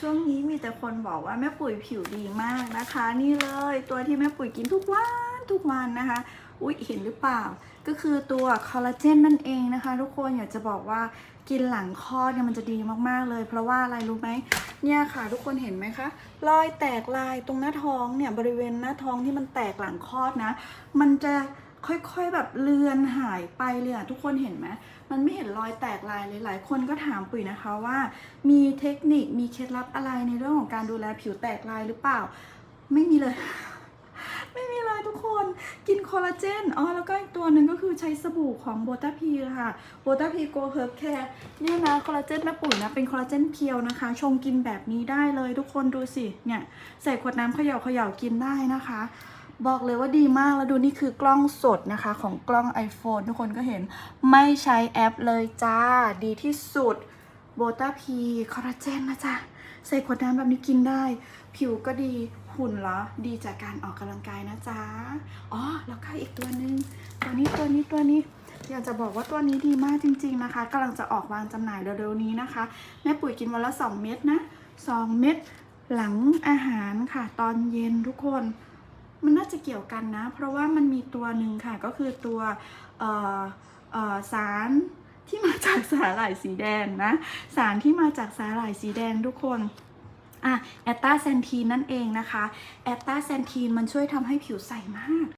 ช่วงนี้มีแต่คนบอกว่าแม่ปุ๋ยผิวดีมากนะคะ นี่เลยตัวที่แม่ปุ๋ยกินทุกวันทุกวันนะคะ อุ๊ยเห็นหรือเปล่า ก็คือตัวคอลลาเจนนั่นเองนะคะ ทุกคนอยากจะบอกว่ากินหลังคลอดเนี่ยมันจะดีมากๆเลย เพราะว่าอะไรรู้ไหมเนี่ยค่ะ ทุกคนเห็นไหมคะรอยแตกลายตรงหน้าท้องเนี่ยบริเวณหน้าท้องที่มันแตกหลังคลอดนะ มันจะ ค่อยๆแบบเลือนหายไปเลยอะทุกคนเห็นไหมมันไม่เห็นรอยแตกลายเลยหลายคนก็ถามปุ๋ยนะคะว่า มีเทคนิคมีเคล็ดลับอะไรในเรื่องของการดูแลผิวแตกลายหรือเปล่า ไม่มีเลย ไม่มีเลยทุกคนกินคอลลาเจนอ๋อแล้วก็อีกตัวหนึ่งก็คือใช้สบู่ของโบตาพีค่ะโบตาพีโกเฮิร์บแคร์เนี่ยนะคอลลาเจนแม่ปุ๋ยนะเป็นคอลลาเจนเพียวนะคะ ชงกินแบบนี้ได้เลยทุกคนดูสิเนี่ยใส่ขวดน้ำเขย่าเขย่ากินได้นะคะ บอกเลยว่าดีมากแล้วดูนี่คือกล้องสดนะคะของกล้อง iPhone ทุกคนก็เห็นไม่ใช้แอปเลยจ้า ดีที่สุดโบตาพีคอลลาเจนนะจ๊ะ ใส่ขวดน้ำแบบนี้กินได้ ผิวก็ดีหุ่นเหรอ ดีจากการออกกำลังกายนะจ๊ะ อ๋อ แล้วก็อีกตัวนึง ตัวนี้ตัวนี้ตัวนี้อยากจะบอกว่าตัวนี้ดีมากจริง ๆนะคะกำลังจะออกวางจำหน่ายเร็วๆนี้นะคะ แม่ปุ๋ยกินวันละ 2 เม็ดนะ 2 เม็ดหลังอาหารค่ะ ตอนเย็นทุกคน มันน่าจะเกี่ยวกันนะ เพราะว่ามันมีตัวหนึ่งค่ะก็คือตัวสารที่มาจากสาหร่ายสีแดงนะ สารที่มาจากสาหร่ายสีแดงทุกคนอะแอตตาแซนทีนนั่นเองนะคะ แอตตาแซนทีนมันช่วยทำให้ผิวใสมาก